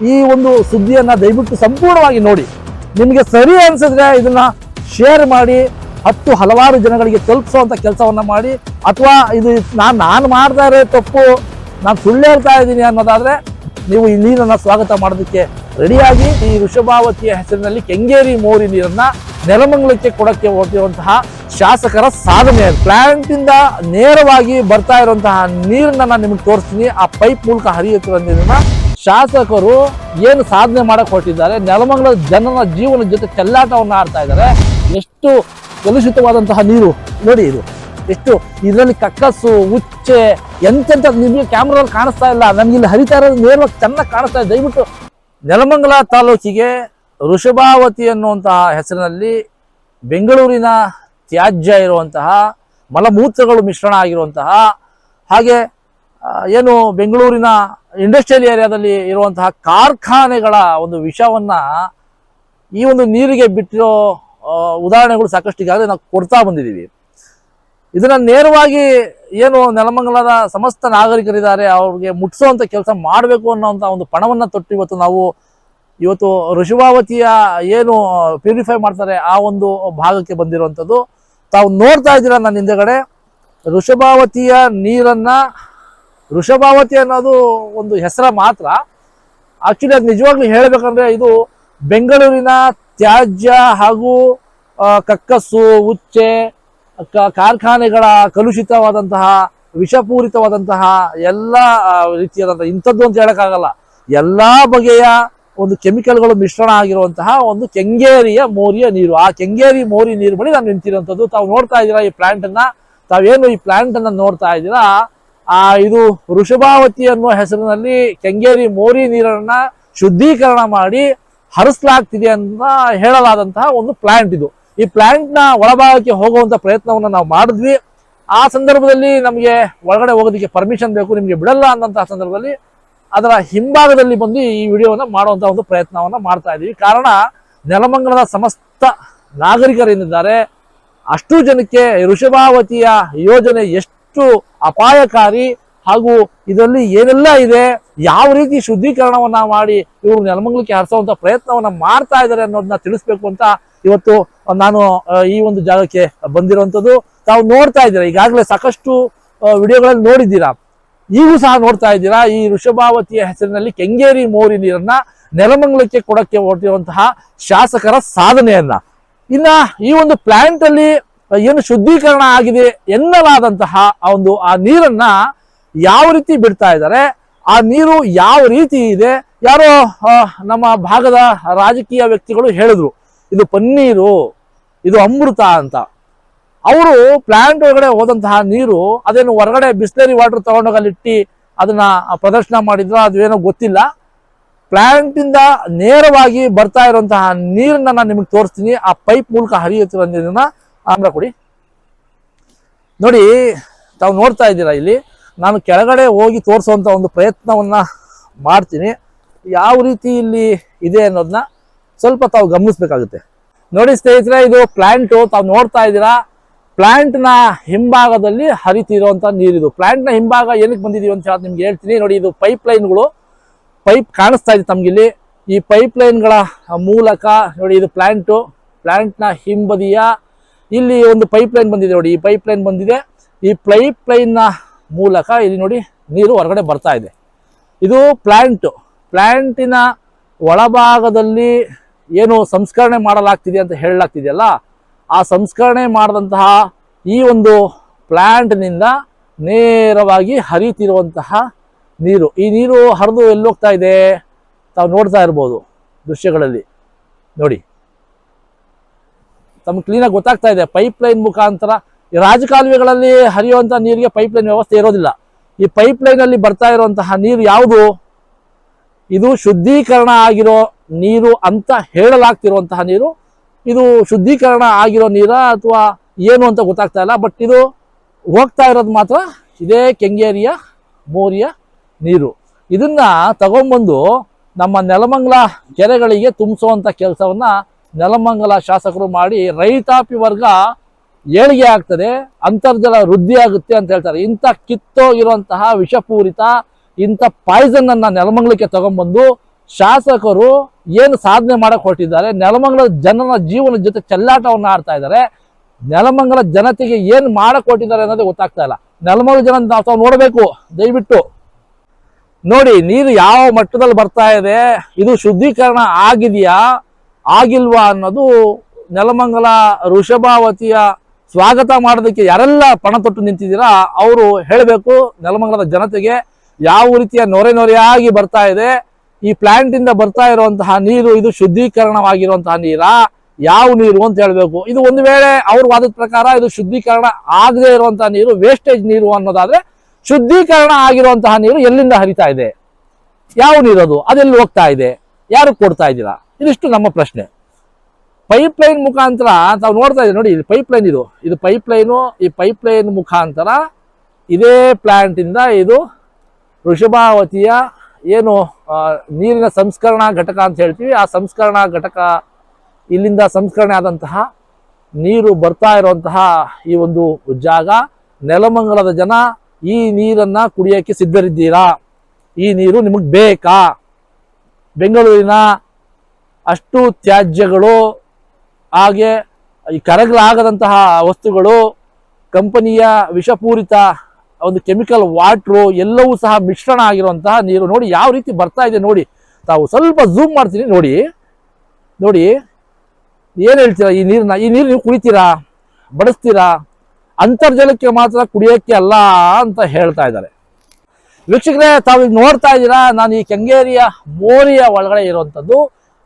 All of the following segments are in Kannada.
ಈ ಒಂದು ಸುದ್ದಿಯನ್ನ ದಯವಿಟ್ಟು ಸಂಪೂರ್ಣವಾಗಿ ನೋಡಿ. ನಿಮಗೆ ಸರಿ ಅನಿಸಿದ್ರೆ ಇದನ್ನ ಶೇರ್ ಮಾಡಿ, ಹತ್ತು ಹಲವಾರು ಜನಗಳಿಗೆ ತಲುಪಿಸುವಂತ ಕೆಲಸವನ್ನ ಮಾಡಿ, ಅಥವಾ ಇದು ನಾನು ನಾನು ಮಾಡ್ತಾ ಇರೋ ತಪ್ಪು, ನಾನು ಸುಳ್ಳು ಹೇಳ್ತಾ ಇದ್ದೀನಿ ಅನ್ನೋದಾದ್ರೆ ನೀವು ಈ ನೀರನ್ನು ಸ್ವಾಗತ ಮಾಡೋದಕ್ಕೆ ರೆಡಿಯಾಗಿ ಈ ವೃಷಭಾವತಿಯ ಹೆಸರಿನಲ್ಲಿ ಕೆಂಗೇರಿ ಮೋರಿ ನೀರನ್ನು ನೆಲಮಂಗಲಕ್ಕೆ ಕೊಡಕ್ಕೆ ಹೊರಟಿರುವಂತಹ ಶಾಸಕರ ಸಾಧನೆ. ಪ್ಲಾಂಟ್ ಇಂದ ನೇರವಾಗಿ ಬರ್ತಾ ಇರುವಂತಹ ನೀರನ್ನ ನಾನು ನಿಮಗೆ ತೋರಿಸ್ತೀನಿ. ಆ ಪೈಪ್ ಮೂಲಕ ಹರಿಯುತ್ತಿರುವ ನೀರನ್ನ ಶಾಸಕರು ಏನು ಸಾಧನೆ ಮಾಡಕ್ ಹೊರಟಿದ್ದಾರೆ, ನೆಲಮಂಗಲ ಜನರ ಜೀವನದ ಜೊತೆ ಚೆಲ್ಲಾಟವನ್ನು ಆಡ್ತಾ ಇದ್ದಾರೆ. ಎಷ್ಟು ಕಲುಷಿತವಾದಂತಹ ನೀರು, ನೋಡಿ ಇದು, ಎಷ್ಟು ಇದರಲ್ಲಿ ಕಕ್ಕಸ್ಸು ಉಚ್ಚೆ, ಎಂತೆಂತ ನಿಮಗೆ ಕ್ಯಾಮ್ರಾದಲ್ಲಿ ಕಾಣಿಸ್ತಾ ಇಲ್ಲ. ನಮ್ಗೆ ಇಲ್ಲಿ ಹರಿತಾ ಇರೋದು ನೇರವಾಗಿ ಚೆನ್ನಾಗಿ ಕಾಣಿಸ್ತಾ ಇದೆ. ದಯವಿಟ್ಟು ನೆಲಮಂಗಲ ತಾಲೂಕಿಗೆ ವೃಷಭಾವತಿ ಅನ್ನುವಂತಹ ಹೆಸರಿನಲ್ಲಿ ಬೆಂಗಳೂರಿನ ತ್ಯಾಜ್ಯ ಇರುವಂತಹ ಮಲಮೂತ್ರಗಳು ಮಿಶ್ರಣ ಆಗಿರುವಂತಹ ಹಾಗೆ ಏನು ಬೆಂಗಳೂರಿನ ಇಂಡಸ್ಟ್ರಿಯಲ್ ಏರಿಯಾದಲ್ಲಿ ಇರುವಂತಹ ಕಾರ್ಖಾನೆಗಳ ಒಂದು ವಿಷವನ್ನ ಈ ಒಂದು ನೀರಿಗೆ ಬಿಟ್ಟಿರೋ ಉದಾಹರಣೆಗಳು ಸಾಕಷ್ಟು ಈಗಾಗಲೇ ನಾವು ಕೊಡ್ತಾ ಬಂದಿದ್ದೀವಿ. ಇದನ್ನ ನೇರವಾಗಿ ಏನು ನೆಲಮಂಗಲದ ಸಮಸ್ತ ನಾಗರಿಕರಿದ್ದಾರೆ, ಅವ್ರಿಗೆ ಮುಟ್ಟಿಸುವಂತ ಕೆಲಸ ಮಾಡಬೇಕು ಅನ್ನೋಂಥ ಒಂದು ಪಣವನ್ನ ತೊಟ್ಟು ಇವತ್ತು ನಾವು ಇವತ್ತು ಋಷಭಾವತಿಯ ಏನು ಪ್ಯೂರಿಫೈ ಮಾಡ್ತಾರೆ ಆ ಒಂದು ಭಾಗಕ್ಕೆ ಬಂದಿರುವಂಥದ್ದು. ತಾವು ನೋಡ್ತಾ ಇದ್ದೀರಾ ನನ್ನ ಹಿಂದೆಗಡೆ, ಋಷಭಾವತಿಯ ನೀರನ್ನ ವೃಷಭಾವತಿ ಅನ್ನೋದು ಒಂದು ಹೆಸರ ಮಾತ್ರ. ಆಕ್ಚುಲಿ ಅದು ನಿಜವಾಗ್ಲೂ ಹೇಳಬೇಕಂದ್ರೆ ಇದು ಬೆಂಗಳೂರಿನ ತ್ಯಾಜ್ಯ ಹಾಗೂ ಕಕ್ಕಸ್ಸು ಉಚ್ಚೆ ಕಾರ್ಖಾನೆಗಳ ಕಲುಷಿತವಾದಂತಹ, ವಿಷಪೂರಿತವಾದಂತಹ ಎಲ್ಲ ರೀತಿಯಾದಂತಹ ಇಂಥದ್ದು ಅಂತ ಹೇಳಕ್ಕಾಗಲ್ಲ. ಎಲ್ಲಾ ಬಗೆಯ ಒಂದು ಕೆಮಿಕಲ್ಗಳು ಮಿಶ್ರಣ ಆಗಿರುವಂತಹ ಒಂದು ಕೆಂಗೇರಿಯ ಮೋರಿಯ ನೀರು. ಆ ಕೆಂಗೇರಿ ಮೋರಿ ನೀರು ಬಳಿ ನಾನು ನಿಂತಿರುವಂಥದ್ದು. ತಾವು ನೋಡ್ತಾ ಇದ್ದೀರಾ ಈ ಪ್ಲಾಂಟ್ ಅನ್ನ? ತಾವೇನು ಈ ಪ್ಲಾಂಟ್ ಅನ್ನ ನೋಡ್ತಾ ಇದ್ದೀರಾ? ಆ, ಇದು ವೃಷಭಾವತಿ ಅನ್ನುವ ಹೆಸರಿನಲ್ಲಿ ಕೆಂಗೇರಿ ಮೋರಿ ನೀರನ್ನ ಶುದ್ಧೀಕರಣ ಮಾಡಿ ಹರಿಸಲಾಗ್ತಿದೆ ಅಂತ ಹೇಳಲಾದಂತಹ ಒಂದು ಪ್ಲಾಂಟ್ ಇದು. ಈ ಪ್ಲಾಂಟ್ನ ಒಳಭಾಗಕ್ಕೆ ಹೋಗುವಂತ ಪ್ರಯತ್ನವನ್ನ ನಾವು ಮಾಡಿದ್ವಿ. ಆ ಸಂದರ್ಭದಲ್ಲಿ ನಮಗೆ ಒಳಗಡೆ ಹೋಗೋದಕ್ಕೆ ಪರ್ಮಿಷನ್ ಬೇಕು, ನಿಮಗೆ ಬಿಡಲ್ಲ ಅನ್ನಂತಹ ಸಂದರ್ಭದಲ್ಲಿ ಅದರ ಹಿಂಭಾಗದಲ್ಲಿ ಬಂದು ಈ ವಿಡಿಯೋವನ್ನ ಮಾಡುವಂತ ಒಂದು ಪ್ರಯತ್ನವನ್ನ ಮಾಡ್ತಾ ಇದೀವಿ. ಕಾರಣ, ನೆಲಮಂಗಲದ ಸಮಸ್ತ ನಾಗರಿಕರೇನಿದ್ದಾರೆ ಅಷ್ಟು ಜನಕ್ಕೆ ವೃಷಭಾವತಿಯ ಯೋಜನೆ ಎಷ್ಟು ಅಪಾಯಕಾರಿ ಹಾಗೂ ಇದರಲ್ಲಿ ಏನೆಲ್ಲ ಇದೆ, ಯಾವ ರೀತಿ ಶುದ್ಧೀಕರಣವನ್ನ ಮಾಡಿ ಇವರು ನೆಲಮಂಗಲಕ್ಕೆ ಹರಿಸುವಂತ ಪ್ರಯತ್ನವನ್ನ ಮಾಡ್ತಾ ಇದ್ದಾರೆ ಅನ್ನೋದನ್ನ ತಿಳಿಸ್ಬೇಕು ಅಂತ ಇವತ್ತು ನಾನು ಈ ಒಂದು ಜಾಗಕ್ಕೆ ಬಂದಿರುವಂತದ್ದು ತಾವು ನೋಡ್ತಾ ಇದ್ದೀರಾ, ಈಗಾಗಲೇ ಸಾಕಷ್ಟು ವಿಡಿಯೋಗಳಲ್ಲಿ ನೋಡಿದ್ದೀರಾ? ಈಗೂ ಸಹ ನೋಡ್ತಾ ಇದ್ದೀರಾ, ಈ ವೃಷಭಾವತಿಯ ಹೆಸರಿನಲ್ಲಿ ಕೆಂಗೇರಿ ಮೋರಿ ನೀರನ್ನ ನೆಲಮಂಗ್ಲಕ್ಕೆ ಕೊಡಕ್ಕೆ ಹೊರಟಿರುವಂತಹ ಶಾಸಕರ ಸಾಧನೆಯನ್ನ. ಇನ್ನ ಈ ಒಂದು ಪ್ಲಾಂಟ್ ಅಲ್ಲಿ ಏನು ಶುದ್ಧೀಕರಣ ಆಗಿದೆ ಎನ್ನಲಾದಂತಹ ಆ ಒಂದು ಆ ನೀರನ್ನ ಯಾವ ರೀತಿ ಬಿಡ್ತಾ ಇದ್ದಾರೆ, ಆ ನೀರು ಯಾವ ರೀತಿ ಇದೆ, ಯಾರೋ ನಮ್ಮ ಭಾಗದ ರಾಜಕೀಯ ವ್ಯಕ್ತಿಗಳು ಹೇಳಿದ್ರು, ಇದು ಪನ್ನೀರು, ಇದು ಅಮೃತ ಅಂತ. ಅವರು ಪ್ಲಾಂಟ್ ಒಳಗಡೆ ಹೋದಂತಹ ನೀರು, ಅದೇನು ಹೊರಗಡೆ ಬಿಸ್ಲರಿ ವಾಟರ್ ತಗೊಂಡೋಗಿ ಅಲ್ಲಿ ಇಟ್ಟು ಅದನ್ನ ಪ್ರದರ್ಶನ ಮಾಡಿದ್ರ ಅದೇನೋ ಗೊತ್ತಿಲ್ಲ. ಪ್ಲಾಂಟ್ ಇಂದ ನೇರವಾಗಿ ಬರ್ತಾ ಇರುವಂತಹ ನೀರನ್ನ ನಾನು ನಿಮಗೆ ತೋರಿಸ್ತೀನಿ. ಆ ಪೈಪ್ ಮೂಲಕ ಹರಿಯುತ್ತಿರೋ ನೀರನ್ನ ಆಮ್ರ ಕೊಡಿ. ನೋಡಿ, ತಾವು ನೋಡ್ತಾ ಇದ್ದೀರಾ ಇಲ್ಲಿ, ನಾನು ಕೆಳಗಡೆ ಹೋಗಿ ತೋರಿಸುವಂಥ ಒಂದು ಪ್ರಯತ್ನವನ್ನ ಮಾಡ್ತೀನಿ. ಯಾವ ರೀತಿ ಇಲ್ಲಿ ಇದೆ ಅನ್ನೋದನ್ನ ಸ್ವಲ್ಪ ತಾವು ಗಮನಿಸ್ಬೇಕಾಗುತ್ತೆ. ನೋಡಿ ಸ್ನೇಹಿತರೆ, ಇದು ಪ್ಲಾಂಟ್ ತಾವು ನೋಡ್ತಾ ಇದ್ದೀರಾ ಪ್ಲಾಂಟ್ನ ಹಿಂಭಾಗದಲ್ಲಿ ಹರಿತಿರುವಂತ ನೀರಿದು. ಪ್ಲಾಂಟ್ನ ಹಿಂಭಾಗ ಏನಕ್ಕೆ ಬಂದಿದೀವಿ ಅಂತ ಹೇಳಿ ನಿಮ್ಗೆ ಹೇಳ್ತೀನಿ. ನೋಡಿ, ಇದು ಪೈಪ್ ಲೈನ್ಗಳು ಪೈಪ್ ಕಾಣಿಸ್ತಾ ಇದೆ ತಮಗಿಲ್ಲಿ ಈ ಪೈಪ್ ಲೈನ್ಗಳ ಮೂಲಕ, ನೋಡಿ, ಇದು ಪ್ಲ್ಯಾಂಟು ಪ್ಲ್ಯಾಂಟ್ನ ಹಿಂಬದಿಯ ಇಲ್ಲಿ ಒಂದು ಪೈಪ್ ಲೈನ್ ಬಂದಿದೆ ನೋಡಿ. ಈ ಪೈಪ್ ಲೈನ್ ಬಂದಿದೆ. ಈ ಪೈಪ್ ಲೈನ್ನ ಮೂಲಕ ಇಲ್ಲಿ ನೋಡಿ ನೀರು ಹೊರಗಡೆ ಬರ್ತಾ ಇದೆ. ಇದು ಪ್ಲಾಂಟ್ ಪ್ಲ್ಯಾಂಟಿನ ಒಳಭಾಗದಲ್ಲಿ ಏನು ಸಂಸ್ಕರಣೆ ಮಾಡಲಾಗ್ತಿದೆ ಅಂತ ಹೇಳಲಾಗ್ತಿದೆಯಲ್ಲ? ಆ ಸಂಸ್ಕರಣೆ ಮಾಡಿದಂತಹ ಈ ಒಂದು ಪ್ಲ್ಯಾಂಟ್ನಿಂದ ನೇರವಾಗಿ ಹರಿಯುತ್ತಿರುವಂತಹ ನೀರು. ಈ ನೀರು ಹರಿದು ಎಲ್ಲೋಗ್ತಾ ಇದೆ? ತಾವು ನೋಡ್ತಾ ಇರ್ಬೋದು ದೃಶ್ಯಗಳಲ್ಲಿ. ನೋಡಿ. ತಮ್ಗೆ ಕ್ಲೀನಾಗಿ ಗೊತ್ತಾಗ್ತಾ ಇದೆ. ಪೈಪ್ ಲೈನ್ ಮುಖಾಂತರ ರಾಜಕಾಲುವೆಗಳಲ್ಲಿ ಹರಿಯುವಂಥ ನೀರಿಗೆ ಪೈಪ್ ಲೈನ್ ವ್ಯವಸ್ಥೆ ಇರೋದಿಲ್ಲ. ಈ ಪೈಪ್ ಲೈನಲ್ಲಿ ಬರ್ತಾ ಇರುವಂತಹ ನೀರು ಯಾವುದು? ಇದು ಶುದ್ಧೀಕರಣ ಆಗಿರೋ ನೀರು ಅಂತ ಹೇಳಲಾಗ್ತಿರುವಂತಹ ನೀರು. ಇದು ಶುದ್ಧೀಕರಣ ಆಗಿರೋ ನೀರ ಅಥವಾ ಏನು ಅಂತ ಗೊತ್ತಾಗ್ತಾ ಇಲ್ಲ. ಬಟ್ ಇದು ಹೋಗ್ತಾ ಇರೋದು ಮಾತ್ರ ಇದೇ ಕೆಂಗೇರಿಯ ಮೋರಿಯ ನೀರು. ಇದನ್ನ ತಗೊಂಬಂದು ನಮ್ಮ ನೆಲಮಂಗಲ ಕೆರೆಗಳಿಗೆ ತುಂಬಿಸುವಂತ ಕೆಲಸವನ್ನ ನೆಲಮಂಗಲ ಶಾಸಕರು ಮಾಡಿ ರೈತಾಪಿ ವರ್ಗ ಏಳಿಗೆ ಆಗ್ತದೆ, ಅಂತರ್ಜಲ ವೃದ್ಧಿ ಆಗುತ್ತೆ ಅಂತ ಹೇಳ್ತಾರೆ. ಇಂಥ ಕಿತ್ತೋಗಿರುವಂತಹ ವಿಷಪೂರಿತ, ಇಂಥ ಪಾಯ್ಸನ್ ಅನ್ನ ನೆಲಮಂಗಲಕ್ಕೆ ತಗೊಂಬಂದು ಶಾಸಕರು ಏನು ಸಾಧನೆ ಮಾಡಕ್ ಹೊರಟಿದ್ದಾರೆ, ನೆಲಮಂಗಲ ಜನರ ಜೀವನದ ಜೊತೆ ಚೆಲ್ಲಾಟವನ್ನು ಆಡ್ತಾ ಇದ್ದಾರೆ. ನೆಲಮಂಗಲ ಜನತೆಗೆ ಏನು ಮಾಡಕ್ ಹೊರಟಿದ್ದಾರೆ ಅನ್ನೋದೇ ಗೊತ್ತಾಗ್ತಾ ಇಲ್ಲ. ನೆಲಮಂಗಲ ಜನ ನಾವು ನೋಡಬೇಕು, ದಯವಿಟ್ಟು. ನೋಡಿ, ನೀರು ಯಾವ ಮಟ್ಟದಲ್ಲಿ ಬರ್ತಾ ಇದೆ, ಇದು ಶುದ್ಧೀಕರಣ ಆಗಿದೆಯಾ? ಆಗಿಲ್ವಾ ಅನ್ನೋದು ನೆಲಮಂಗಲ ಋಷಭಾವತಿಯ ಸ್ವಾಗತ ಮಾಡೋದಕ್ಕೆ ಯಾರೆಲ್ಲ ಪಣ ತೊಟ್ಟು ನಿಂತಿದ್ದೀರಾ, ಅವರು ಹೇಳಬೇಕು, ನೆಲಮಂಗಲದ ಜನತೆಗೆ ಯಾವ ರೀತಿಯ ನೊರೆ ನೊರೆಯಾಗಿ ಬರ್ತಾ ಇದೆ, ಈ ಪ್ಲಾಂಟ್ ಇಂದ ಬರ್ತಾ ಇರುವಂತಹ ನೀರು, ಇದು ಶುದ್ಧೀಕರಣವಾಗಿರುವಂತಹ ನೀರಾ, ಯಾವ ನೀರು ಅಂತ ಹೇಳಬೇಕು. ಇದು ಒಂದು ವೇಳೆ ಅವ್ರ ವಾದದ ಪ್ರಕಾರ ಇದು ಶುದ್ಧೀಕರಣ ಆಗದೆ ಇರುವಂತಹ ನೀರು ವೇಸ್ಟೇಜ್ ನೀರು ಅನ್ನೋದಾದ್ರೆ ಶುದ್ಧೀಕರಣ ಆಗಿರುವಂತಹ ನೀರು ಎಲ್ಲಿಂದ ಹರಿತಾ ಇದೆ? ಯಾವ ಅದು? ಅದೆಲ್ಲಿ ಹೋಗ್ತಾ ಇದೆ? ಯಾರು ಕೊಡ್ತಾ ಇದ್ದೀರಾ? ಇದಿಷ್ಟು ನಮ್ಮ ಪ್ರಶ್ನೆ. ಪೈಪ್ ಲೈನ್ ಮುಖಾಂತರ ತಾವು ನೋಡ್ತಾ ಇದ್ದೀವಿ ನೋಡಿ, ಇದು ಪೈಪ್ ಲೈನ್ ಇದು. ಇದು ಪೈಪ್ ಲೈನು ಈ ಪೈಪ್ ಲೈನ್ ಮುಖಾಂತರ ಇದೇ ಪ್ಲಾಂಟ್ ಇಂದ ಇದು ವೃಷಭಾವತಿಯ ಏನು ನೀರಿನ ಸಂಸ್ಕರಣಾ ಘಟಕ ಅಂತ ಹೇಳ್ತೀವಿ. ಆ ಸಂಸ್ಕರಣಾ ಘಟಕ, ಇಲ್ಲಿಂದ ಸಂಸ್ಕರಣೆ ಆದಂತಹ ನೀರು ಬರ್ತಾ ಇರುವಂತಹ ಈ ಒಂದು ಜಾಗ. ನೆಲಮಂಗಲದ ಜನ ಈ ನೀರನ್ನ ಕುಡಿಯೋಕ್ಕೆ ಸಿದ್ಧರಿದ್ದೀರಾ? ಈ ನೀರು ನಿಮಗೆ ಬೇಕಾ? ಬೆಂಗಳೂರಿನ ಅಷ್ಟು ತ್ಯಾಜ್ಯಗಳು, ಹಾಗೆ ಈ ಕರಗಲಾಗದಂತಹ ವಸ್ತುಗಳು, ಕಂಪನಿಯ ವಿಷಪೂರಿತ ಒಂದು ಕೆಮಿಕಲ್ ವಾಟ್ರು ಎಲ್ಲವೂ ಸಹ ಮಿಶ್ರಣ ಆಗಿರುವಂತಹ ನೀರು ನೋಡಿ ಯಾವ ರೀತಿ ಬರ್ತಾ ಇದೆ ನೋಡಿ. ತಾವು ಸ್ವಲ್ಪ ಝೂಮ್ ಮಾಡ್ತೀನಿ ನೋಡಿ. ನೋಡಿ, ಏನು ಹೇಳ್ತೀರಾ ಈ ನೀರನ್ನ ಈ ನೀರು ನೀವು ಕುಡಿತೀರಾ? ಬಡಿಸ್ತೀರಾ? ಅಂತರ್ಜಲಕ್ಕೆ ಮಾತ್ರ ಕುಡಿಯೋಕ್ಕೆ ಅಲ್ಲ ಅಂತ ಹೇಳ್ತಾ ಇದ್ದಾರೆ. ವೀಕ್ಷಕರೇ, ತಾವು ನೋಡ್ತಾ ಇದ್ದೀರಾ, ನಾನು ಈ ಕೆಂಗೇರಿಯ ಮೋರಿಯ ಒಳಗಡೆ ಇರುವಂಥದ್ದು.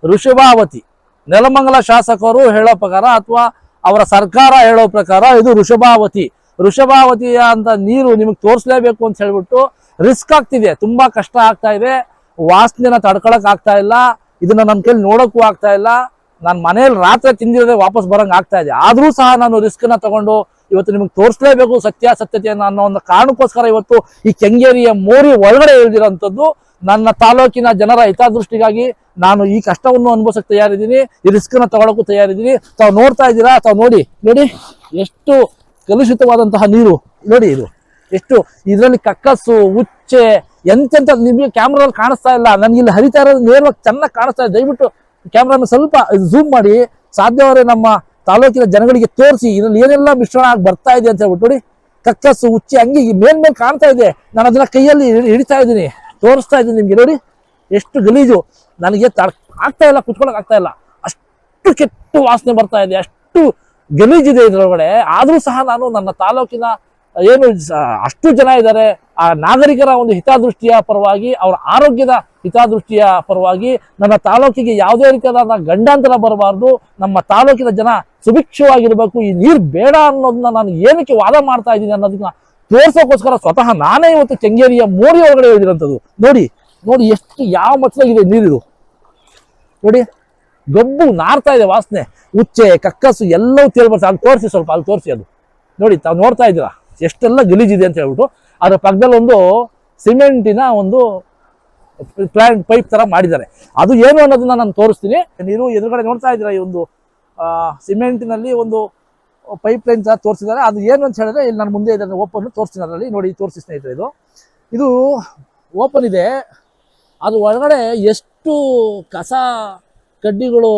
ಋಷಭಾವತಿ. ನೆಲಮಂಗಲ ಶಾಸಕರು ಹೇಳೋ ಪ್ರಕಾರ ಅಥವಾ ಅವರ ಸರ್ಕಾರ ಹೇಳೋ ಪ್ರಕಾರ ಇದು ಋಷಭಾವತಿ. ಋಷಭಾವತಿಯ ಅಂತ ನೀರು ನಿಮಗೆ ತೋರಿಸ್ಲೇಬೇಕು ಅಂತ ಹೇಳ್ಬಿಟ್ಟು ರಿಸ್ಕ್ ಆಗ್ತಿದೆ. ತುಂಬಾ ಕಷ್ಟ ಆಗ್ತಾ ಇದೆ. ವಾಸನೆನ ತಡ್ಕೊಳಕ್ ಆಗ್ತಾ ಇಲ್ಲ. ಇದನ್ನ ನನ್ನ ಕೈಲಿ ನೋಡಕ್ಕೂ ಆಗ್ತಾ ಇಲ್ಲ. ನಾನು ಮನೇಲಿ ರಾತ್ರಿ ತಿಂದಿರೋದೇ ವಾಪಸ್ ಬರಂಗ್ ಆಗ್ತಾ ಇದೆ. ಆದರೂ ಸಹ ನಾನು ರಿಸ್ಕ್ನ ತಗೊಂಡು ಇವತ್ತು ನಿಮಗೆ ತೋರಿಸ್ಲೇಬೇಕು ಸತ್ಯಾಸತ್ಯತೆಯನ್ನು ಅನ್ನೋ ಒಂದು ಕಾರಣಕ್ಕೋಸ್ಕರ ಇವತ್ತು ಈ ಕೆಂಗೇರಿಯ ಮೋರಿ ಒಳಗಡೆ ಇಳಿದಿರೋಂಥದ್ದು ನನ್ನ ತಾಲೂಕಿನ ಜನರ ಹಿತದೃಷ್ಟಿಗಾಗಿ ನಾನು ಈ ಕಷ್ಟವನ್ನು ಅನುಭವಿಸಕ್ಕೆ ತಯಾರಿದ್ದೀನಿ, ಈ ರಿಸ್ಕ್ನ ತಯಾರಿದ್ದೀನಿ. ತಾವು ನೋಡ್ತಾ ಇದ್ದೀರಾ? ತಾವು ನೋಡಿ ನೋಡಿ, ಎಷ್ಟು ಕಲುಷಿತವಾದಂತಹ ನೀರು, ನೋಡಿ ಇದು. ಎಷ್ಟು ಇದರಲ್ಲಿ ಕಕ್ಕಸ್ಸು ಉಚ್ಚೆ, ಎಂತೆಂತ ನಿಮಗೆ ಕ್ಯಾಮ್ರಾದಲ್ಲಿ ಕಾಣಿಸ್ತಾ ಇಲ್ಲ. ನನಗೆ ಇಲ್ಲಿ ಹರಿತಾ ಇರೋದು ನೇರವಾಗಿ ಚೆನ್ನಾಗಿ ಕಾಣಿಸ್ತಾ ಇದೆ. ದಯವಿಟ್ಟು ಕ್ಯಾಮ್ರಾನ ಸ್ವಲ್ಪ ಝೂಮ್ ಮಾಡಿ. ಸಾಧ್ಯವಾದ್ರೆ ನಮ್ಮ ತಾಲೂಕಿನ ಜನಗಳಿಗೆ ತೋರಿಸಿ. ಇದರಲ್ಲಿ ಏನೆಲ್ಲ ಮಿಶ್ರಣ ಆಗಿ ಬರ್ತಾ ಇದೆ ಅಂತ ಹೇಳ್ಬಿಟ್ಟು ನೋಡಿ. ಕಕ್ಕಸ್ಸು ಉಚ್ಚೆ, ಹಂಗೆ ಈ ಮೇಲ್ ಮೇಲೆ ಕಾಣ್ತಾ ಇದೆ. ನಾನು ಅದನ್ನ ಕೈಯಲ್ಲಿ ಹಿಡಿ- ಹಿಡಿತಾ ಇದ್ದೀನಿ. ತೋರಿಸ್ತಾ ಇದ್ದೀನಿ ನಿಮ್ಗೆ. ನೋಡಿ, ಎಷ್ಟು ಗಲೀಜು. ನನಗೆ ತಡ್ ಆಗ್ತಾ ಇಲ್ಲ, ಕುತ್ಕೊಳಕ್ ಆಗ್ತಾ ಇಲ್ಲ. ಅಷ್ಟು ಕೆಟ್ಟು ವಾಸನೆ ಬರ್ತಾ ಇದೆ, ಅಷ್ಟು ಗಲೀಜಿದೆ ಇದರೊಳಗಡೆ. ಆದರೂ ಸಹ ನಾನು ನನ್ನ ತಾಲೂಕಿನ, ಏನು ಅಷ್ಟು ಜನ ಇದ್ದಾರೆ. ಆ ನಾಗರಿಕರ ಒಂದು ಹಿತದೃಷ್ಟಿಯ ಪರವಾಗಿ, ಅವರ ಆರೋಗ್ಯದ ಹಿತದೃಷ್ಟಿಯ ಪರವಾಗಿ, ನನ್ನ ತಾಲೂಕಿಗೆ ಯಾವುದೇ ರೀತಿಯಾದ ಗಂಡಾಂತರ ಬರಬಾರ್ದು. ನಮ್ಮ ತಾಲೂಕಿನ ಜನ ಸುಭಿಕ್ಷವಾಗಿರಬೇಕು. ಈ ನೀರು ಬೇಡ ಅನ್ನೋದನ್ನ ನಾನು ಏನಕ್ಕೆ ವಾದ ಮಾಡ್ತಾ ಇದ್ದೀನಿ ಅನ್ನೋದನ್ನ ತೋರ್ಸೋಕ್ಕೋಸ್ಕರ ಸ್ವತಃ ನಾನೇ ಇವತ್ತು ಕೆಂಗೇರಿಯ ಮೋರಿ ಒಳಗಡೆ ಇಳಿದಿರೋಂಥದ್ದು ನೋಡಿ ನೋಡಿ ಎಷ್ಟು ಯಾವ ಮಟ್ಟದಾಗಿದೆ ನೀರಿದು. ನೋಡಿ, ಗಬ್ಬು ನಾರ್ತಾ ಇದೆ ವಾಸನೆ. ಉಚ್ಚೆ, ಕಕ್ಕಸು ಎಲ್ಲವೂ ತೇಲ್ ಬರ್ತದೆ ಅಲ್ಲಿ ತೋರಿಸಿ ಸ್ವಲ್ಪ ಅಲ್ಲಿ ತೋರಿಸಿ ಅದು. ನೋಡಿ, ತಾವು ನೋಡ್ತಾ ಇದ್ದೀರಾ? ಎಷ್ಟೆಲ್ಲ ಗಲೀಜಿದೆ ಅಂತ ಹೇಳ್ಬಿಟ್ಟು. ಅದರ ಪಕ್ಕದಲ್ಲಿ ಒಂದು ಸಿಮೆಂಟಿನ ಒಂದು ಪ್ಲಾಂಟ್, ಪೈಪ್ ಥರ ಮಾಡಿದ್ದಾರೆ. ಅದು ಏನು ಅನ್ನೋದನ್ನ ನಾನು ತೋರಿಸ್ತೀನಿ. ನೀರು ಎದುರುಗಡೆ ನೋಡ್ತಾ ಇದ್ದೀರಾ ಈ ಒಂದು ಸಿಮೆಂಟಿನಲ್ಲಿ ಒಂದು ಪೈಪ್ ಲೈನ್ ಸಹ ತೋರಿಸಿದ್ದಾರೆ. ಅದು ಏನು ಅಂತ ಹೇಳಿದ್ರೆ ಇಲ್ಲಿ ನಾನು ಮುಂದೆ ಇದನ್ನು ಓಪನ್ ತೋರಿಸ್ತೀನಿ ಅದರಲ್ಲಿ. ನೋಡಿ, ತೋರಿಸಿ ಸ್ನೇಹಿತರೆ ಇದು. ಇದು ಓಪನ್ ಇದೆ. ಅದು ಒಳಗಡೆ ಎಷ್ಟು ಕಸ, ಕಡ್ಡಿಗಳು,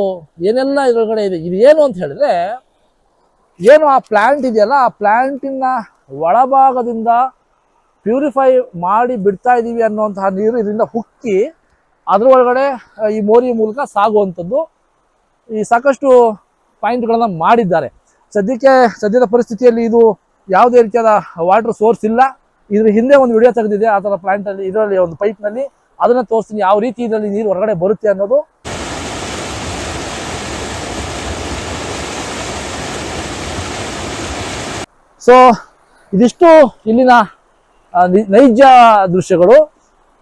ಏನೆಲ್ಲ ಇದ್ರೊಳಗಡೆ ಇದೆ. ಇದು ಏನು ಅಂತ ಹೇಳಿದ್ರೆ, ಏನು ಆ ಪ್ಲಾಂಟ್ ಇದೆಯಲ್ಲ, ಆ ಪ್ಲ್ಯಾಂಟಿನ ಒಳಭಾಗದಿಂದ ಪ್ಯೂರಿಫೈ ಮಾಡಿ ಬಿಡ್ತಾ ಇದ್ದೀವಿ ಅನ್ನುವಂತಹ ನೀರು ಇದರಿಂದ ಹುಕ್ಕಿ ಅದ್ರ ಒಳಗಡೆ ಈ ಮೋರಿ ಮೂಲಕ ಸಾಗುವಂಥದ್ದು. ಈ ಸಾಕಷ್ಟು ಪಾಯಿಂಟ್ಗಳನ್ನು ಮಾಡಿದ್ದಾರೆ. ಸದ್ಯಕ್ಕೆ ಸದ್ಯದ ಪರಿಸ್ಥಿತಿಯಲ್ಲಿ ಇದು ಯಾವುದೇ ರೀತಿಯಾದ ವಾಟರ್ ಸೋರ್ಸ್ ಇಲ್ಲ. ಇದ್ರ ಹಿಂದೆ ಒಂದು ವಿಡಿಯೋ ತೆಗೆದಿದೆ, ಆ ಥರ ಪ್ಲಾಂಟಲ್ಲಿ ಇದರಲ್ಲಿ ಒಂದು ಪೈಪ್ನಲ್ಲಿ ಅದನ್ನ ತೋರಿಸ್ತೀನಿ, ಯಾವ ರೀತಿ ಇದರಲ್ಲಿ ನೀರು ಹೊರಗಡೆ ಬರುತ್ತೆ ಅನ್ನೋದು. ಸೊ ಇದಿಷ್ಟು ಇಲ್ಲಿನ ನೈಜ ದೃಶ್ಯಗಳು.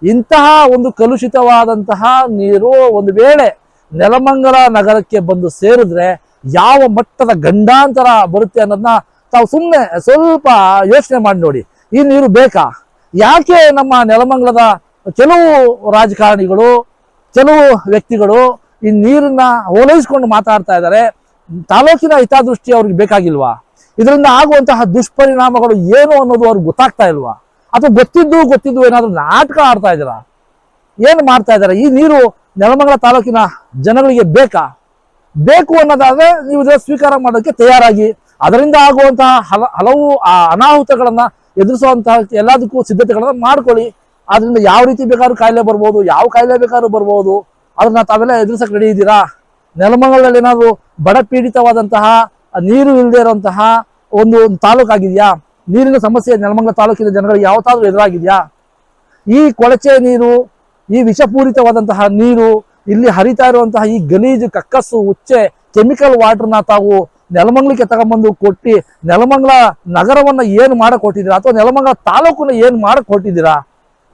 ಇಂತಹ ಒಂದು ಕಲುಷಿತವಾದಂತಹ ನೀರು ಒಂದು ವೇಳೆ ನೆಲಮಂಗಲ ನಗರಕ್ಕೆ ಬಂದು ಸೇರಿದ್ರೆ ಯಾವ ಮಟ್ಟದ ಗಂಡಾಂತರ ಬರುತ್ತೆ ಅನ್ನೋದನ್ನ ತಾವು ಸುಮ್ಮನೆ ಸ್ವಲ್ಪ ಯೋಚನೆ ಮಾಡಿ ನೋಡಿ. ಈ ನೀರು ಬೇಕಾ? ಯಾಕೆ ನಮ್ಮ ನೆಲಮಂಗಲದ ಕೆಲವು ರಾಜಕಾರಣಿಗಳು, ಕೆಲವು ವ್ಯಕ್ತಿಗಳು ಈ ನೀರನ್ನ ಓಲೈಸ್ಕೊಂಡು ಮಾತಾಡ್ತಾ ಇದ್ದಾರೆ? ತಾಲೂಕಿನ ಹಿತಾದೃಷ್ಟಿ ಅವ್ರಿಗೆ ಬೇಕಾಗಿಲ್ವಾ? ಇದರಿಂದ ಆಗುವಂತಹ ದುಷ್ಪರಿಣಾಮಗಳು ಏನು ಅನ್ನೋದು ಅವ್ರಿಗೆ ಗೊತ್ತಾಗ್ತಾ ಇಲ್ವಾ? ಅಥವಾ ಗೊತ್ತಿದ್ದು ಗೊತ್ತಿದ್ದು ಏನಾದ್ರೂ ನಾಟಕ ಆಡ್ತಾ ಇದ್ದೀರಾ? ಏನು ಮಾಡ್ತಾ ಇದ್ದಾರೆ? ಈ ನೀರು ನೆಲಮಂಗಲ ತಾಲೂಕಿನ ಜನಗಳಿಗೆ ಬೇಕಾ? ಬೇಕು ಅನ್ನೋದಾದ್ರೆ ನೀವು ಇದನ್ನ ಸ್ವೀಕಾರ ಮಾಡೋಕ್ಕೆ ತಯಾರಾಗಿ. ಅದರಿಂದ ಆಗುವಂತಹ ಹಲ, ಹಲವು ಅನಾಹುತಗಳನ್ನ ಎದುರಿಸುವಂತಹ ಎಲ್ಲದಕ್ಕೂ ಸಿದ್ಧತೆಗಳನ್ನ ಮಾಡ್ಕೊಳ್ಳಿ. ಅದರಿಂದ ಯಾವ ರೀತಿ ಬೇಕಾದ್ರೂ ಕಾಯಿಲೆ ಬರ್ಬೋದು, ಯಾವ ಕಾಯಿಲೆ ಬೇಕಾದ್ರೂ ಬರ್ಬೋದು. ಅದನ್ನ ತಾವೆಲ್ಲ ಎದುರಿಸಕ್ಕೆ ರೆಡಿ ಇದ್ದೀರಾ? ನೆಲಮಂಗಲದಲ್ಲಿ ಏನಾದ್ರು ಬಡ ಪೀಡಿತವಾದಂತಹ, ನೀರು ಇಲ್ಲದೆ ಇರುವಂತಹ ಒಂದು ಒಂದು ತಾಲೂಕಾಗಿದೆಯಾ ನೀರಿನ ಸಮಸ್ಯೆ ನೆಲಮಂಗಲ ತಾಲೂಕಿನ ಜನಗಳಿಗೆ ಯಾವತ್ತಾದ್ರೂ ಎದುರಾಗಿದೆಯಾ? ಈ ಕೊಳಚೆ ನೀರು, ಈ ವಿಷಪೂರಿತವಾದಂತಹ ನೀರು ಇಲ್ಲಿ ಹರಿತಾ ಇರುವಂತಹ ಈ ಗಲೀಜು ಕಕ್ಕಸ್ಸು ಉಚ್ಚೆ, ಕೆಮಿಕಲ್ ವಾಟರ್ನ ತಾವು ನೆಲಮಂಗ್ಲಕ್ಕೆ ತಗೊಂಬಂದು ಕೊಟ್ಟು, ನೆಲಮಂಗ್ಲ ನಗರವನ್ನ ಏನು ಮಾಡಕ್ ಕೊಟ್ಟಿದ್ದೀರಾ ಅಥವಾ ನೆಲಮಂಗ್ಲ ತಾಲೂಕನ್ನ ಏನು ಮಾಡಕ್ ಕೊಟ್ಟಿದ್ದೀರಾ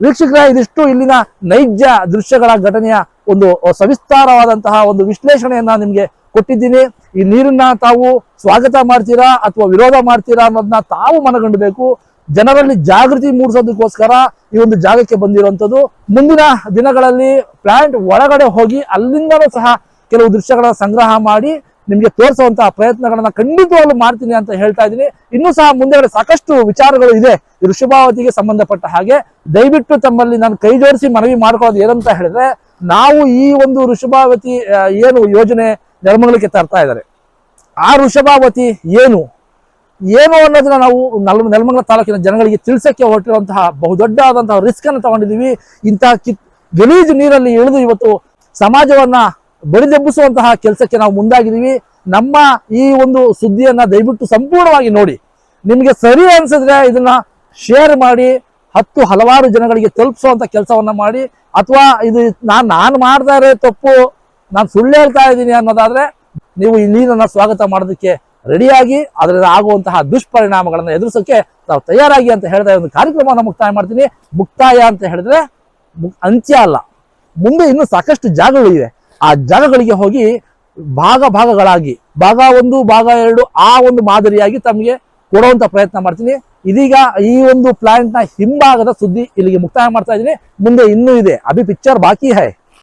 ವೀಕ್ಷಕರ, ಇದಿಷ್ಟು ಇಲ್ಲಿನ ನೈಜ ದೃಶ್ಯಗಳ ಘಟನೆಯ ಒಂದು ಸವಿಸ್ತಾರವಾದಂತಹ ಒಂದು ವಿಶ್ಲೇಷಣೆಯನ್ನ ನಿಮಗೆ ಕೊಟ್ಟಿದ್ದೀನಿ. ಈ ನೀರನ್ನ ತಾವು ಸ್ವಾಗತ ಮಾಡ್ತೀರಾ ಅಥವಾ ವಿರೋಧ ಮಾಡ್ತೀರಾ ಅನ್ನೋದನ್ನ ತಾವು ಮನಗಂಡಬೇಕು. ಜನರಲ್ಲಿ ಜಾಗೃತಿ ಮೂಡಿಸೋದಕ್ಕೋಸ್ಕರ ಈ ಒಂದು ಜಾಗಕ್ಕೆ ಬಂದಿರುವಂತದ್ದು ಮುಂದಿನ ದಿನಗಳಲ್ಲಿ ಪ್ಲಾಂಟ್ ಒಳಗಡೆ ಹೋಗಿ ಅಲ್ಲಿಂದಲೂ ಸಹ ಕೆಲವು ದೃಶ್ಯಗಳ ಸಂಗ್ರಹ ಮಾಡಿ ನಿಮ್ಗೆ ತೋರಿಸುವಂತಹ ಪ್ರಯತ್ನಗಳನ್ನ ಖಂಡಿತವಾಗ್ಲೂ ಮಾಡ್ತೀನಿ ಅಂತ ಹೇಳ್ತಾ ಇದ್ದೀನಿ. ಇನ್ನೂ ಸಹ ಮುಂದೆಗಡೆ ಸಾಕಷ್ಟು ವಿಚಾರಗಳು ಇದೆ. ಋಷಭಾವತಿಗೆ ಸಂಬಂಧಪಟ್ಟ ಹಾಗೆ. ದಯವಿಟ್ಟು ತಮ್ಮಲ್ಲಿ ನಾನು ಕೈ ಜೋಡಿಸಿ ಮನವಿ ಮಾಡ್ಕೊಳ್ಳೋದು ಏನಂತ ಹೇಳಿದ್ರೆ, ನಾವು ಈ ಒಂದು ಋಷಭಾವತಿ ಏನು ಯೋಜನೆ ನೆಲಮಂಗಲಕ್ಕೆ ತರ್ತಾ ಇದ್ದಾರೆ. ಆ ಋಷಭಾವತಿ ಏನು? ಏನು ಅನ್ನೋದನ್ನ ನಾವು ನಲ್, ನೆಲಮಂಗಲ ತಾಲೂಕಿನ ಜನಗಳಿಗೆ ತಿಳಿಸಕ್ಕೆ ಹೊರಟಿರುವಂತಹ ಬಹುದೊಡ್ಡಾದಂತಹ ರಿಸ್ಕ್ ಅನ್ನು ತಗೊಂಡಿದ್ದೀವಿ. ಇಂತಹ ಕಿತ್, ಗಲೀಜು ನೀರಲ್ಲಿ ಇಳಿದು ಇವತ್ತು ಸಮಾಜವನ್ನ ಬಡಿದೆಬ್ಬಿಸುವಂತಹ ಕೆಲಸಕ್ಕೆ ನಾವು ಮುಂದಾಗಿದ್ದೀವಿ. ನಮ್ಮ ಈ ಒಂದು ಸುದ್ದಿಯನ್ನ ದಯವಿಟ್ಟು ಸಂಪೂರ್ಣವಾಗಿ ನೋಡಿ. ನಿಮಗೆ ಸರಿ ಅನ್ಸಿದ್ರೆ ಇದನ್ನ ಶೇರ್ ಮಾಡಿ, ಹತ್ತು ಹಲವಾರು ಜನಗಳಿಗೆ ತಲುಪಿಸುವಂತ ಕೆಲಸವನ್ನ ಮಾಡಿ, ಅಥವಾ ಇದು ನಾನು ನಾನು ಮಾಡ್ತಾ ಇರೋ ತಪ್ಪು, ನಾನು ಸುಳ್ಳು ಹೇಳ್ತಾ ಇದ್ದೀನಿ ಅನ್ನೋದಾದ್ರೆ ನೀವು ಈ ನೀರನ್ನ ಸ್ವಾಗತ ಮಾಡೋದಕ್ಕೆ ರೆಡಿಯಾಗಿ ಅದರಿಂದ ಆಗುವಂತಹ ದುಷ್ಪರಿಣಾಮಗಳನ್ನು ಎದುರಿಸೋಕ್ಕೆ ನಾವು ತಯಾರಾಗಿ ಅಂತ ಹೇಳಿದ ಒಂದು ಕಾರ್ಯಕ್ರಮವನ್ನು ಮುಕ್ತಾಯ ಮಾಡ್ತೀನಿ. ಮುಕ್ತಾಯ ಅಂತ ಹೇಳಿದ್ರೆ ಅಂತ್ಯ ಅಲ್ಲ, ಮುಂದೆ ಇನ್ನೂ ಸಾಕಷ್ಟು ಜಾಗಗಳಿವೆ ಆ ಜಾಗಗಳಿಗೆ ಹೋಗಿ ಭಾಗ ಭಾಗಗಳಾಗಿ, ಭಾಗ ಒಂದು, ಭಾಗ ಎರಡು, ಆ ಒಂದು ಮಾದರಿಯಾಗಿ ತಮಗೆ ಕೊಡುವಂತ ಪ್ರಯತ್ನ ಮಾಡ್ತೀನಿ. ಇದೀಗ ಈ ಒಂದು ಪ್ಲಾಂಟ್ನ ಹಿಂಭಾಗದ ಸುದ್ದಿ ಇಲ್ಲಿಗೆ ಮುಕ್ತಾಯ ಮಾಡ್ತಾ ಇದ್ದೀನಿ. ಮುಂದೆ ಇನ್ನೂ ಇದೆ. ಅಭಿ ಪಿಕ್ಚರ್ ಬಾಕಿ ಹೈ.